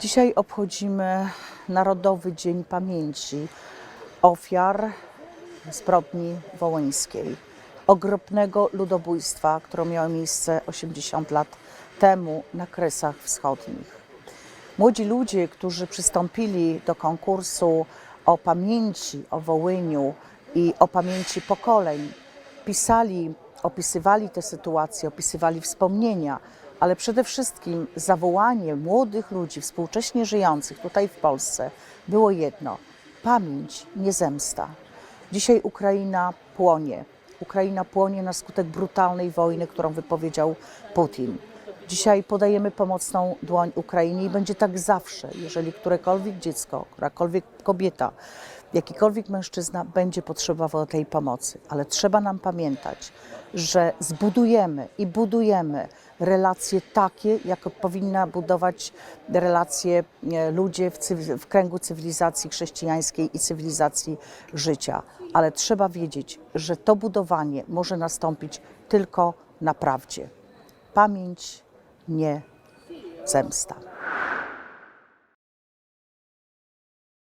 Dzisiaj obchodzimy Narodowy Dzień Pamięci ofiar zbrodni wołyńskiej, okropnego ludobójstwa, które miało miejsce 80 lat temu na Kresach Wschodnich. Młodzi ludzie, którzy przystąpili do konkursu o pamięci o Wołyniu i o pamięci pokoleń, pisali, opisywali tę sytuację, opisywali wspomnienia, ale przede wszystkim zawołanie młodych ludzi, współcześnie żyjących tutaj w Polsce, było jedno: pamięć, nie zemsta. Dzisiaj Ukraina płonie. Ukraina płonie na skutek brutalnej wojny, którą wypowiedział Putin. Dzisiaj podajemy pomocną dłoń Ukrainie i będzie tak zawsze, jeżeli którekolwiek dziecko, którakolwiek kobieta, jakikolwiek mężczyzna będzie potrzebował tej pomocy. Ale trzeba nam pamiętać, że zbudujemy i budujemy relacje takie, jak powinna budować relacje e, ludzie w, w kręgu cywilizacji chrześcijańskiej i cywilizacji życia. Ale trzeba wiedzieć, że to budowanie może nastąpić tylko na prawdzie. Pamięć, nie zemsta.